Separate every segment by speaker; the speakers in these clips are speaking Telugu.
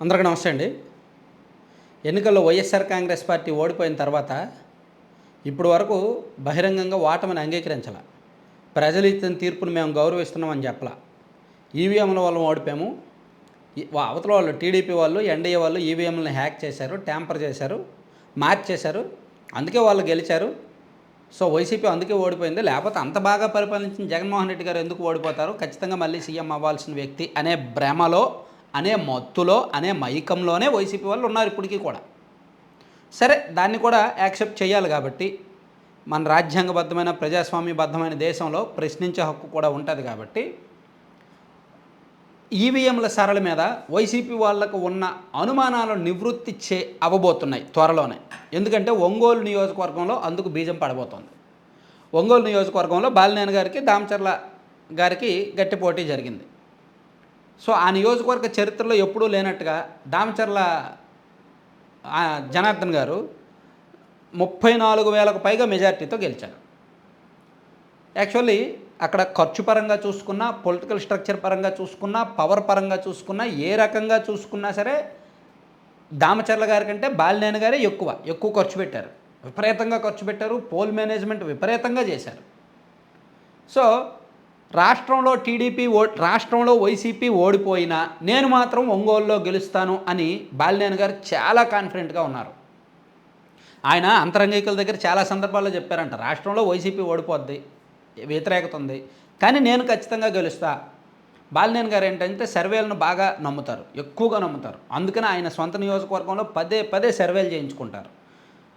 Speaker 1: అందరికీ నమస్తే అండి. ఎన్నికల్లో వైఎస్ఆర్ కాంగ్రెస్ పార్టీ ఓడిపోయిన తర్వాత ఇప్పుడు వరకు బహిరంగంగా ఓటమిని అంగీకరించాల. ప్రజలు ఇచ్చిన తీర్పును మేము గౌరవిస్తున్నామని చెప్పాల. ఈవీఎంల వల్ల ఓడిపోయాము. అవతల వాళ్ళు టీడీపీ వాళ్ళు ఎన్డీఏ వాళ్ళు ఈవీఎంలను హ్యాక్ చేశారు ట్యాంపర్ చేశారు మార్చేశారు అందుకే వాళ్ళు గెలిచారు. సో వైసీపీ అందుకే ఓడిపోయింది. లేకపోతే అంత బాగా పరిపాలించిన జగన్మోహన్ రెడ్డి గారు ఎందుకు ఓడిపోతారు? ఖచ్చితంగా మళ్ళీ సీఎం అవ్వాల్సిన వ్యక్తి అనే భ్రమలో అనే మత్తులో అనే మైకంలోనే వైసీపీ వాళ్ళు ఉన్నారు ఇప్పటికీ కూడా. సరే దాన్ని కూడా యాక్సెప్ట్ చేయాలి కాబట్టి మన రాజ్యాంగబద్ధమైన ప్రజాస్వామ్యబద్ధమైన దేశంలో ప్రశ్నించే హక్కు కూడా ఉంటుంది కాబట్టి ఈవీఎంల సరళ మీద వైసీపీ వాళ్ళకు ఉన్న అనుమానాలు నివృత్తి చే అవ్వబోతున్నాయి త్వరలోనే. ఎందుకంటే ఒంగోలు నియోజకవర్గంలో అందుకు బీజం పడబోతోంది. ఒంగోలు నియోజకవర్గంలో బాలినేని గారికి దామచర్ల గారికి గట్టి పోటీ జరిగింది. సో ఆ నియోజకవర్గ చరిత్రలో ఎప్పుడూ లేనట్టుగా దామచర్ల జనార్దన్ గారు ముప్పై నాలుగు వేలకు పైగా మెజార్టీతో గెలిచారు. యాక్చువల్లీ అక్కడ ఖర్చు పరంగా చూసుకున్నా పొలిటికల్ స్ట్రక్చర్ పరంగా చూసుకున్నా పవర్ పరంగా చూసుకున్నా ఏ రకంగా చూసుకున్నా సరే దామచర్ల గారి కంటే బాలినేని గారే ఎక్కువ ఎక్కువ ఖర్చు పెట్టారు. విపరీతంగా ఖర్చు పెట్టారు పోల్ మేనేజ్మెంట్ విపరీతంగా చేశారు. సో రాష్ట్రంలో టీడీపీ ఓ రాష్ట్రంలో వైసీపీ ఓడిపోయినా నేను మాత్రం ఒంగోలులో గెలుస్తాను అని బాలినేని గారు చాలా కాన్ఫిడెంట్గా ఉన్నారు. ఆయన అంతరంగికుల దగ్గర చాలా సందర్భాల్లో చెప్పారంట రాష్ట్రంలో వైసీపీ ఓడిపోద్ది వ్యతిరేకత ఉంది కానీ నేను ఖచ్చితంగా గెలుస్తా. బాలినేని గారు ఏంటంటే సర్వేలను బాగా నమ్ముతారు ఎక్కువగా నమ్ముతారు. అందుకని ఆయన సొంత నియోజకవర్గంలో పదే పదే సర్వేలు చేయించుకుంటారు.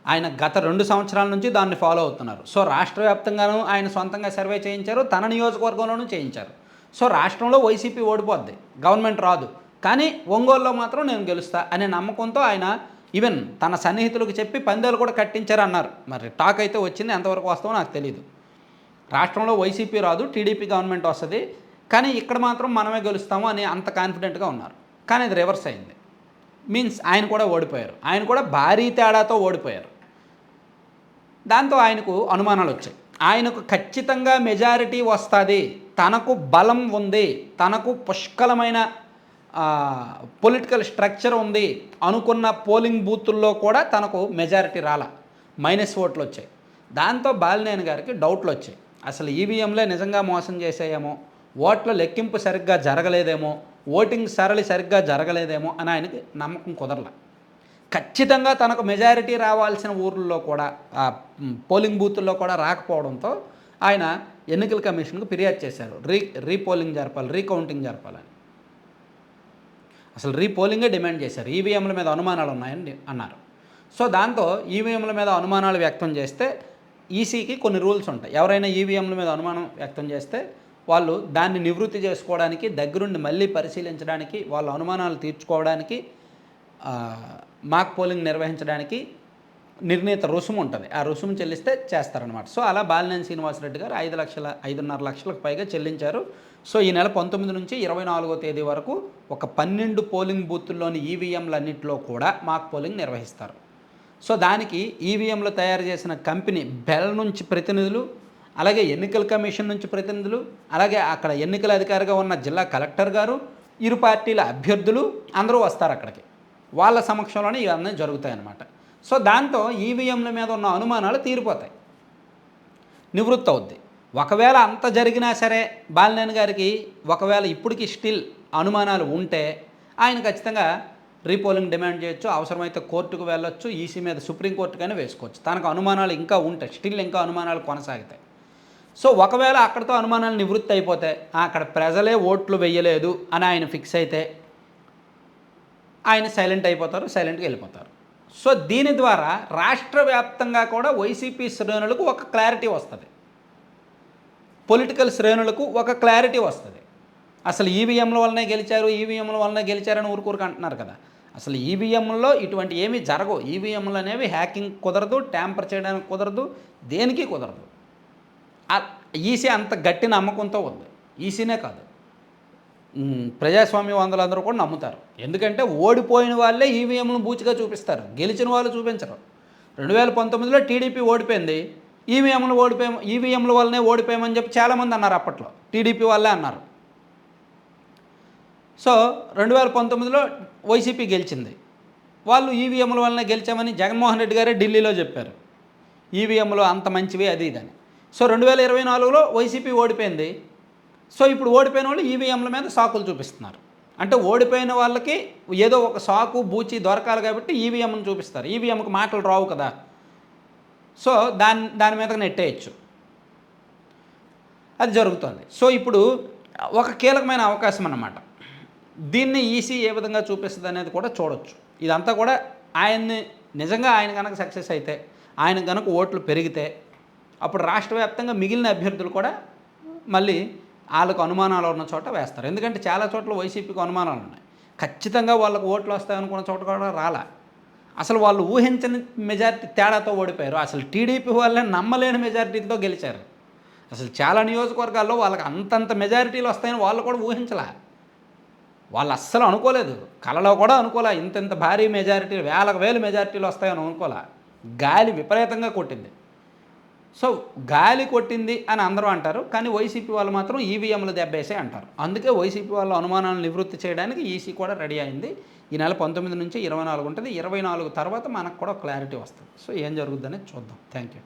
Speaker 1: ఆయన గత రెండు సంవత్సరాల నుంచి దాన్ని ఫాలో అవుతున్నారు. సో రాష్ట్ర వ్యాప్తంగానూ ఆయన సొంతంగా సర్వే చేయించారు తన నియోజకవర్గంలోనూ చేయించారు. సో రాష్ట్రంలో వైసీపీ ఓడిపోద్ది గవర్నమెంట్ రాదు. కానీ ఒంగోలులో మాత్రం నేను గెలుస్తా అనే నమ్మకంతో ఆయన ఈవెన్ తన సన్నిహితులకు చెప్పి పందేలు కూడా కట్టించారు అన్నారు మరి టాక్ అయితే వచ్చింది ఎంతవరకు వస్తామో నాకు తెలియదు రాష్ట్రంలో వైసీపీ రాదు టీడీపీ గవర్నమెంట్ వస్తుంది. కానీ ఇక్కడ మాత్రం మనమే గెలుస్తాము అని అంత కాన్ఫిడెంట్గా ఉన్నారు. కానీ అది రివర్స్ అయింది. మీన్స్ ఆయన కూడా ఓడిపోయారు. ఆయన కూడా భారీ తేడాతో ఓడిపోయారు. దాంతో ఆయనకు అనుమానాలు వచ్చాయి. ఆయనకు ఖచ్చితంగా మెజారిటీ వస్తుంది. తనకు బలం ఉంది. తనకు పుష్కలమైన పొలిటికల్ స్ట్రక్చర్ ఉంది అనుకున్న పోలింగ్ బూతుల్లో కూడా తనకు మెజారిటీ రాల. మైనస్ ఓట్లు వచ్చాయి. దాంతో బాలినేని గారికి డౌట్లు వచ్చాయి. అసలు ఈవీఎంలే నిజంగా మోసం చేసేయేమో ఓట్ల లెక్కింపు సరిగ్గా జరగలేదేమో? ఓటింగ్ సరళి సరిగ్గా జరగలేదేమో అని ఆయనకి నమ్మకం కుదరల. ఖచ్చితంగా తనకు మెజారిటీ రావాల్సిన ఊర్లలో కూడా ఆ, పోలింగ్ బూత్ల్లో కూడా రాకపోవడంతో ఆయన ఎన్నికల కమిషన్కు ఫిర్యాదు చేశారు. రీ రీపోలింగ్ జరపాలి రీకౌంటింగ్ జరపాలని అసలు రీపోలింగే డిమాండ్ చేశారు. ఈవీఎంల మీద అనుమానాలు ఉన్నాయని అన్నారు. సో దాంతో ఈవీఎంల మీద అనుమానాలు వ్యక్తం చేస్తే ఈసీకి కొన్ని రూల్స్ ఉంటాయి. ఎవరైనా ఈవీఎంల మీద అనుమానం వ్యక్తం చేస్తే వాళ్ళు దాన్ని నివృత్తి చేసుకోవడానికి దగ్గరుండి మళ్ళీ పరిశీలించడానికి వాళ్ళ అనుమానాలు తీర్చుకోవడానికి మాక్ పోలింగ్ నిర్వహించడానికి నిర్ణీత రుసుము ఉంటుంది. ఆ రుసుము చెల్లిస్తే చేస్తారనమాట సో అలా బాలినేని శ్రీనివాసరెడ్డి గారు ఐదు లక్షల ఐదున్నర లక్షలకు పైగా చెల్లించారు. సో ఈ నెల పంతొమ్మిది నుంచి ఇరవై నాలుగో తేదీ వరకు ఒక పన్నెండు పోలింగ్ బూత్ల్లోని ఈవీఎంలన్నింటిలో కూడా మాక్ పోలింగ్ నిర్వహిస్తారు. సో దానికి ఈవీఎంలు తయారు చేసిన కంపెనీ బెల్ నుంచి ప్రతినిధులు అలాగే ఎన్నికల కమిషన్ నుంచి ప్రతినిధులు అలాగే అక్కడ ఎన్నికల అధికారిగా ఉన్న జిల్లా కలెక్టర్ గారు ఇరు పార్టీల అభ్యర్థులు అందరూ వస్తారు అక్కడికి. వాళ్ళ సమక్షంలోనే ఇవన్నీ జరుగుతాయి అన్నమాట సో దాంతో ఈవీఎంల మీద ఉన్న అనుమానాలు తీరిపోతాయి. నివృత్తి అవుద్ది. ఒకవేళ అంత జరిగినా సరే బాలినేని గారికి ఒకవేళ ఇప్పటికి స్టిల్ అనుమానాలు ఉంటే ఆయన ఖచ్చితంగా రీపోలింగ్ డిమాండ్ చేయొచ్చు అవసరమైతే కోర్టుకు వెళ్ళొచ్చు ఈసీ మీద సుప్రీంకోర్టుకైనా వేసుకోవచ్చు. తనకు అనుమానాలు ఇంకా ఉంటాయి. స్టిల్ ఇంకా అనుమానాలు కొనసాగుతాయి. సో ఒకవేళ అక్కడితో అనుమానాలు నివృత్తి అయిపోతే అక్కడ ప్రజలే ఓట్లు వెయ్యలేదు అని ఆయన ఫిక్స్ అయితే ఆయన సైలెంట్ అయిపోతారు సైలెంట్గా వెళ్ళిపోతారు. సో దీని ద్వారా రాష్ట్ర వ్యాప్తంగా కూడా వైసీపీ శ్రేణులకు ఒక క్లారిటీ వస్తుంది. పొలిటికల్ శ్రేణులకు ఒక క్లారిటీ వస్తుంది. అసలు ఈవీఎంల వల్లనే గెలిచారు ఈవీఎంల వల్లనే గెలిచారని ఊరుకూరుకు అంటున్నారు కదా. అసలు ఈవీఎంలో ఇటువంటి ఏమీ జరగవు. ఈవీఎంలు అనేవి హ్యాకింగ్ కుదరదు ట్యాంపర్ చేయడానికి కుదరదు దేనికి కుదరదు. ఈసీ అంత గట్టి నమ్మకంతో ఉంది. ఈసీనే కాదు. ప్రజాస్వామ్య వందలు అందరూ కూడా నమ్ముతారు. ఎందుకంటే ఓడిపోయిన వాళ్ళే ఈవీఎంలను బూచిగా చూపిస్తారు. గెలిచిన వాళ్ళు చూపించరు. రెండు వేల పంతొమ్మిదిలో టీడీపీ ఓడిపోయింది. ఈవీఎంలు ఓడిపోయే ఈవీఎంల వల్లనే ఓడిపోయామని చెప్పి చాలామంది అన్నారు అప్పట్లో. టీడీపీ వాళ్ళే అన్నారు. సో రెండు వేల పంతొమ్మిదిలో వైసీపీ గెలిచింది. వాళ్ళు ఈవీఎంల వల్లనే గెలిచామని జగన్మోహన్ రెడ్డి గారే ఢిల్లీలో చెప్పారు. ఈవీఎంలు అంత మంచివి అది ఇదని సో రెండు వేల ఇరవై నాలుగులో వైసీపీ ఓడిపోయింది. సో ఇప్పుడు ఓడిపోయిన వాళ్ళు ఈవీఎంల మీద సాకులు చూపిస్తున్నారు. అంటే ఓడిపోయిన వాళ్ళకి ఏదో ఒక సాకు బూచి దొరకాలి కాబట్టి ఈవీఎంను చూపిస్తారు. ఈవీఎంకి మాటలు రావు కదా. సో దాని దాని మీద నెట్టేయచ్చు. అది జరుగుతుంది. సో ఇప్పుడు ఒక కీలకమైన అవకాశం అన్నమాట. దీన్ని ఈసీ ఏ విధంగా చూపిస్తుంది అనేది కూడా చూడొచ్చు. ఇదంతా కూడా ఆయన్ని నిజంగా ఆయన కనుక సక్సెస్ అయితే ఆయన కనుక ఓట్లు పెరిగితే అప్పుడు రాష్ట్ర వ్యాప్తంగా మిగిలిన అభ్యర్థులు కూడా మళ్ళీ వాళ్ళకు అనుమానాలు ఉన్న చోట వేస్తారు. ఎందుకంటే చాలా చోట్ల వైసీపీకి అనుమానాలు ఉన్నాయి. ఖచ్చితంగా వాళ్ళకు ఓట్లు వస్తాయనుకున్న చోట కూడా రాలా. అసలు వాళ్ళు ఊహించని మెజారిటీ తేడాతో ఓడిపోయారు. అసలు టీడీపీ వాళ్ళే నమ్మలేని మెజారిటీతో గెలిచారు. అసలు చాలా నియోజకవర్గాల్లో వాళ్ళకి అంతంత మెజారిటీలు వస్తాయని వాళ్ళు కూడా ఊహించలే. వాళ్ళు అస్సలు అనుకోలేదు. కలలో కూడా అనుకోలే. ఇంత ఇంత భారీ మెజారిటీ వేలకు వేలు మెజారిటీలు వస్తాయని అనుకోలే. గాలి విపరీతంగా కొట్టింది. సో గాలి కొట్టింది అని అందరూ అంటారు కానీ వైసీపీ వాళ్ళు మాత్రం ఈవీఎంలు దెబ్బేసే అంటారు. అందుకే వైసీపీ వాళ్ళ అనుమానాలను నివృత్తి చేయడానికి ఈసీ కూడా రెడీ అయింది. ఈ నెల పంతొమ్మిది నుంచి ఇరవై నాలుగు ఉంటుంది. ఇరవై నాలుగు తర్వాత మనకు కూడా క్లారిటీ వస్తుంది. సో ఏం జరుగుతుందనేది చూద్దాం. Thank you